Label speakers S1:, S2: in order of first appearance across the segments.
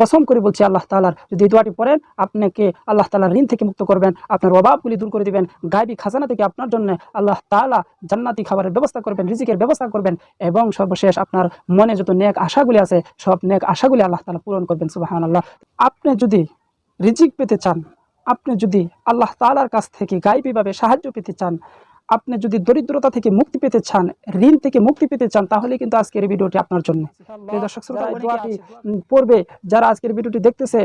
S1: কসম করে বলছি আল্লাহ তালার যদি এই দোয়াটি পড়েন, আপনাকে আল্লাহ তালার ঋণ থেকে মুক্ত করবেন, আপনার অভাবগুলি দূর করে দিবেন গাইবি খাজানা থেকে আপনার জন্য আল্লাহ তালা জান্নাতি খাবারের ব্যবস্থা করবেন, রিজিকের ব্যবস্থা করবেন এবং সর্বশেষ আপনার মনে যত নেক আশাগুলি আছে, সব নেক আশাগুলি আল্লাহ তালা পূরণ করবেন সুবাহান আল্লাহ আপনি যদি রিজিক পেতে চান, আপনি যদি আল্লাহ তালার কাছ থেকে গাইবীভাবে সাহায্য পেতে চান আপনি যদি দরিদ্রতা থেকে মুক্তি পেতে চান ঋণ থেকে মুক্তি পেতে চান তাহলে কিন্তু আজকের ভিডিওটি আপনার জন্য। দর্শক শ্রোতা, এই দোয়াটি পড়বে যারা আজকের ভিডিওটি দেখতেছে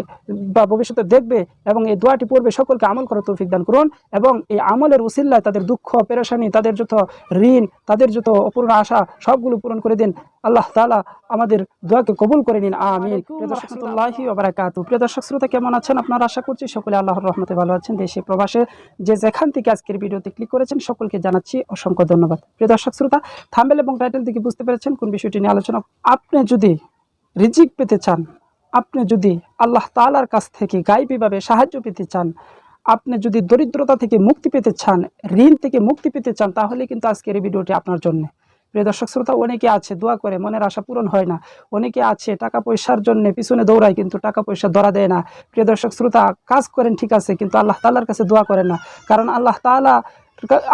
S1: বা ভবিষ্যতে দেখবে এবং এই দোয়াটি পড়বে সকলকে আমল করার তৌফিক দান করুন এবং এই আমলের উসিল্লায় তাদের দুঃখ পেরেশানি তাদের যত ঋণ তাদের যত অপূর্ণ আশা সবগুলো পূরণ করে দিন। আল্লাহ তাআলা আমাদের দোয়াকে কবুল করে নিন। আমিন। প্রিয় দর্শক শ্রোতাল্লাহি ওয়া বারাকাতুহু। প্রিয় দর্শক শ্রোতা কেমন আছেন? আপনারা আশা করছি সকলে আল্লাহর রহমতে ভালো আছেন। দেশে প্রবাসে যে যেখান থেকে আজকের ভিডিওতে ক্লিক করেছেন সকলকে জানাচ্ছি অসংখ্য ধন্যবাদ। প্রিয় দর্শক, শ্রোতা, থাম্বেল এবং টাইটেল থেকে বুঝতে পেরেছেন কোন বিষয়টি নিয়ে আলোচনা। আপনি যদি রিজিক পেতে চান, আপনি যদি আল্লাহ তাআলার কাছ থেকে গাইবীভাবে সাহায্য পেতে চান, আপনি যদি দরিদ্রতা থেকে মুক্তি পেতে চান, ঋণ থেকে মুক্তি পেতে চান, তাহলে কিন্তু আজকের এই ভিডিওটি আপনার জন্য। প্রিয় দর্শক, শ্রোতা, অনেকে আছে, দোয়া করে, মনের আশা পূরণ হয় না। অনেকে আছে, টাকা পয়সার জন্য পিছনে দৌড়ায়, কিন্তু টাকা পয়সা ধরা দেয় না। প্রিয় দর্শক, শ্রোতা, কাজ করেন, ঠিক আছে, কিন্তু আল্লাহ তাআলার কাছে দোয়া করেন না। কারণ আল্লাহ তাআলা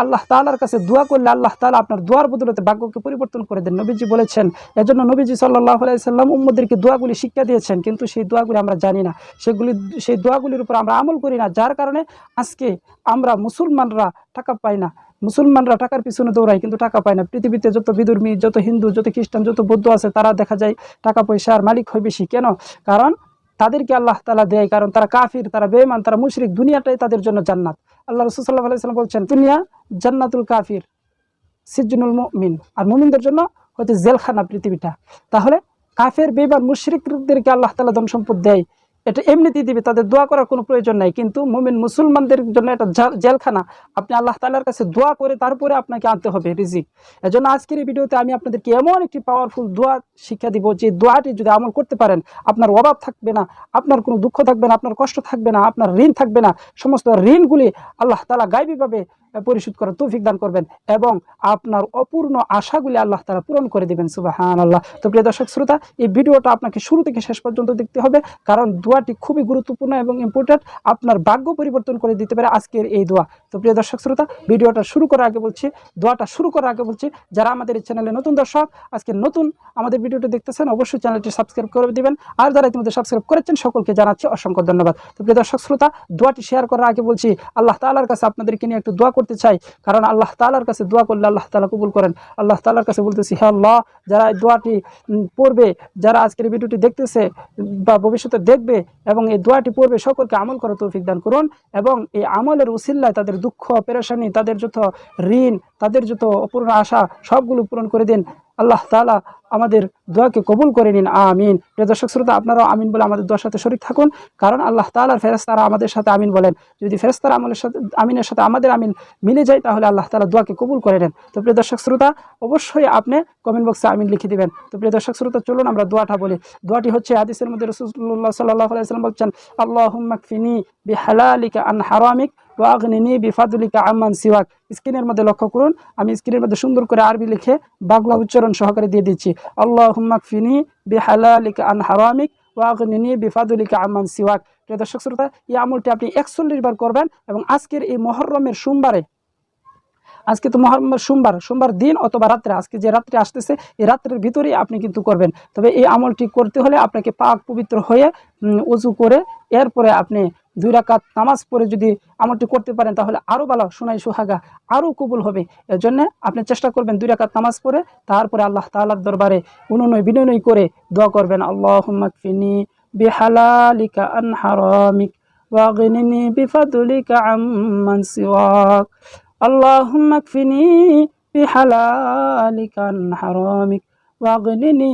S1: আল্লাহ তাআলার কাছে দোয়া করলে আল্লাহ তাআলা আপনার দোয়ার বদলতে ভাগ্যকে পরিবর্তন করে দেন। নবীজি বলেছেন, এজন্য নবীজি সাল্লাহ সাল্লাম উম্মদেরকে দোয়াগুলি শিক্ষা দিয়েছেন, কিন্তু সেই দোয়াগুলি আমরা জানি না। সেগুলি, সেই দোয়াগুলির উপর আমরা আমল করি না, যার কারণে আজকে আমরা মুসলমানরা টাকা পাই না। মুসলমানরা টাকার পিছনে দৌড়ায়, কিন্তু টাকা পায় না। পৃথিবীতে যত বিদুর্মী, যত হিন্দু, যত খ্রিস্টান, যত বৌদ্ধ আছে, তারা দেখা যায় টাকা পয়সার মালিক হয় বেশি। কেন? কারণ তাদেরকে আল্লাহ তালা দেয়, কারণ তারা কাফির, তারা বেমান তারা মুশরিক, দুনিয়াটাই তাদের জন্য জান্নাত। আল্লাহ রসুল সাল্লাহ আলাইসাল্লাম বলছেন, দুনিয়া জান্নাতুল কাফির, সিজনুল মুমিন। আর মুমিনদের জন্য হয়তো জেলখানা পৃথিবীটা। তাহলে কাফের বেমান মুশরিকদেরকে আল্লাহ তালা ধন সম্পদ দেয়। এটা এমনিতেই দিবে, তাদের দোয়া করার কোনো প্রয়োজন নাই। কিন্তু মুমিন মুসলমানদের জন্য এটা জেলখানা, আপনি আল্লাহ তালার কাছে দোয়া করে তারপরে আপনাকে আনতে হবে রিজিক। এজন্য আজকের এই ভিডিওতে আমি আপনাদেরকে এমন একটি পাওয়ারফুল দোয়া শিক্ষা দিব যে দোয়াটি যদি আমল করতে পারেন, আপনার অভাব থাকবে না, আপনার কোনো দুঃখ থাকবে না, আপনার কষ্ট থাকবে না, আপনার ঋণ থাকবে না, সমস্ত ঋণগুলি আল্লাহ তালা গাইবীভাবে পরিশোধ করার তৌফিক দান করবেন এবং আপনার অপূর্ণ আশাগুলি আল্লাহ তালা পূরণ করে দিবেন সুবাহান আল্লাহ তো প্রিয় দর্শক, শ্রোতা, এই ভিডিওটা আপনাকে শুরু থেকে শেষ পর্যন্ত দেখতে হবে, কারণ দোয়াটি খুবই গুরুত্বপূর্ণ এবং ইম্পর্ট্যান্ট আপনার ভাগ্য পরিবর্তন করে দিতে পারে আজকের এই দোয়া। তো প্রিয় দর্শক, শ্রোতা, ভিডিওটা শুরু করার আগে বলছি, দোয়াটা শুরু করার আগে বলছি, যারা আমাদের এই চ্যানেলে নতুন দর্শক, আজকে নতুন আমাদের ভিডিওটি দেখতেছেন, অবশ্যই চ্যানেলটি সাবস্ক্রাইব করে দিবেন। আর যারা ইতিমধ্যে সাবস্ক্রাইব করেছেন, সকলকে জানাচ্ছি অসংখ্য ধন্যবাদ। তো প্রিয় দর্শক, শ্রোতা, দোয়াটি শেয়ার করার আগে বলছি, আল্লাহ তাআলার কাছে আপনাদেরকে নিয়ে একটু দোয়া করতে চাই। কারণ আল্লাহ তাআলার কাছে দোয়া করলে আল্লাহ তাআলা কবুল করেন। আল্লাহ তাআলার কাছে বলতেছি, হে আল্লাহ, যারা এই দোয়াটি পড়বে, যারা আজকের ভিডিওটি দেখতেছে বা ভবিষ্যতে দেখবে এবং এই দোয়াটি পড়বে, সকলকে আমল করার তৌফিক দান করুন এবং এই আমলের উসিল্লায় তাদের দুঃখ, পেরেশানি, তাদের যত ঋণ, তাদের যত অপূর্ণ আশা, সবগুলো পূরণ করে দিন। আল্লাহ তাআলা আমাদের দোয়াকে কবুল করে নিন, আমিন। প্রিয় দর্শক শ্রোতা, আপনারাও আমিন বলে আমাদের দোয়ার সাথে শরিক থাকুন, কারণ আল্লাহ তাআলার ফেরেস্তারা আমাদের সাথে আমিন বলেন। যদি ফেরেস্তারা আমলের সাথে, আমিনের সাথে আমাদের আমিন মিলে যায়, তাহলে আল্লাহ তালা দোয়াকে কবুল করে নেন। তো প্রিয় দর্শক শ্রোতা, অবশ্যই আপনি কমেন্ট বক্সে আমিন লিখে দিবেন। তো প্রিয় দর্শক শ্রোতা, চলুন আমরা দোয়াটা বলি। দোয়াটি হচ্ছে হাদিসের মধ্যে রসুল্লাহ সাল্লাহ আলাইসাল্লাম বলছেন আল্লাহ মাকফিনি আন হারামিক ওয়াগনিনি বিফাদুলিকা আম্মান সিওয়াক। স্ক্রিনের মধ্যে লক্ষ্য করুন, আমি স্ক্রিনের মধ্যে সুন্দর করে আরবি লিখে বাংলা উচ্চারণ সহকারে দিয়ে দিচ্ছি। আল্লাহ মাকফিনি বিহালালিকা আন হারামিক, ওয়াগনিনি বিফাদুলিকা আম্মান সিওয়াক। প্রিয় দর্শক শ্রোতা, এই আমলটি আপনি একচল্লিশ বার করবেন এবং আজকের এই মহরমের সোমবারে, আজকে তো মহারমের সোমবার সোমবার দিন অথবা রাত্রে, আজকে যে রাত্রে আসতেছে, এই রাত্রের ভিতরেই আপনি কিন্তু করবেন। তবে এই আমলটি করতে হলে আপনাকে পাক পবিত্র হয়ে উজু করে, এরপরে আপনি দুই রাকাত নামাজ পড়ে যদি আমলটি করতে পারেন তাহলে আরও ভালো সোনাই সুহাগা আরও কবুল হবে এর জন্য আপনি চেষ্টা করবেন দুই রাকাত নামাজ পড়ে তারপরে আল্লাহ তাআলার দরবারে অনুনয় বিনয় করে দোয়া করবেন আল্লাহ মাকফিনি বিহালালিকা আন হারামিক واغنني بفضلك عمن سواك اللهم اكفني بحلالك عن حرامك واغنني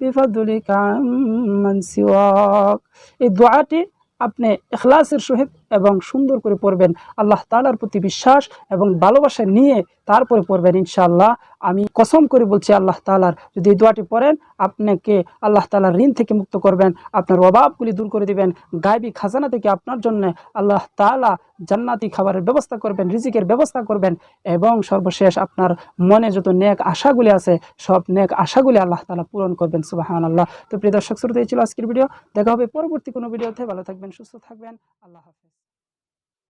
S1: بفضلك عمن سواك এই দোয়াটি اپنے اخلاص شہد এবং সুন্দর করে পড়বেন। আল্লাহ তালার প্রতি বিশ্বাস এবং ভালোবাসা নিয়ে তারপরে পড়বেন ইনশাআল্লাহ। আমি কসম করে বলছি আল্লাহ তালার যদি এই দোয়াটি পড়েন, আপনাকে আল্লাহ তালার ঋণ থেকে মুক্ত করবেন, আপনার অভাবগুলি দূর করে দিবেন, গায়েবী খাজানা থেকে আপনার জন্য আল্লাহ তালা জান্নাতি খাবারের ব্যবস্থা করবেন, রিজিকের ব্যবস্থা করবেন এবং সর্বশেষ আপনার মনে যত নেক আশাগুলি আছে, সব নেক আশাগুলি আল্লাহ তালা পূরণ করবেন সুবাহান আল্লাহ তো প্রিয় দর্শক, শ্রোতা, এই ছিল আজকের ভিডিও। দেখা হবে পরবর্তী কোনো ভিডিওতে। ভালো থাকবেন, সুস্থ থাকবেন। আল্লাহ হাফিজ।